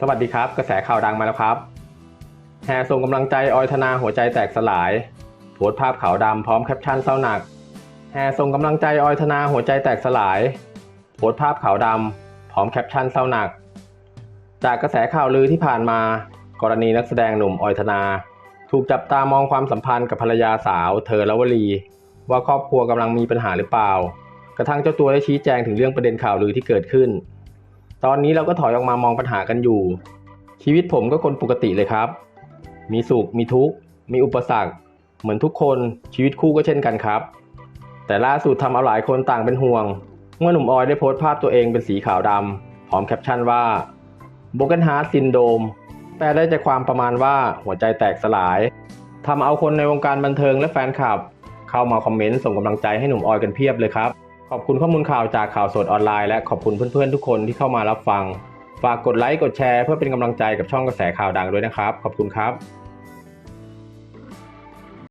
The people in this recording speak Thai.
สวัสดีครับ กระแสข่าวดังมาแล้วครับ แห่ส่งกำลังใจออยธนาหัวใจแตกสลายโพสภาพขาวดำพร้อมแคปชั่นเศร้าหนัก แห่ส่งกำลังใจออยธนาหัวใจแตกสลายโพสภาพขาวดำพร้อมแคปชั่นเศร้าหนัก จากกระแสข่าวลือที่ผ่านมา กรณีนักแสดงหนุ่มออยธนา ถูกจับตามองความสัมพันธ์กับภรรยาสาวเธอละวลี ว่าครอบครัวกำลังมีปัญหาหรือเปล่า กระทั่งเจ้าตัวได้ชี้แจงถึงเรื่องประเด็นข่าวลือที่เกิดขึ้น ตอนนี้เราก็ถอยออกมามองปัญหากันอยู่ ชีวิตผมก็คนปกติเลยครับ มีสุขมีทุกข์ มีอุปสรรค เหมือนทุกคนชีวิตคู่ก็เช่นกันครับ แต่ล่าสุดทำเอาหลายคนต่างเป็นห่วง เมื่อหนุ่มออยได้โพสต์ภาพตัวเองเป็นสีขาวดำพร้อมแคปชั่นว่า Broken Heart Syndrome แปลได้ใจความประมาณว่าหัวใจแตกสลายทำเอาคนในวงการบันเทิงและแฟนคลับ เข้ามาคอมเมนต์ส่งกำลังใจให้หนุ่มออยกันเพียบเลยครับ ขอบคุณข้อมูลข่าวจากข่าวสดออนไลน์และขอบคุณเพื่อนๆทุกคนที่เข้ามารับฟัง ฝากกดไลค์กดแชร์เพื่อเป็นกำลังใจกับช่องกระแสข่าวดังด้วยนะครับ ขอบคุณครับ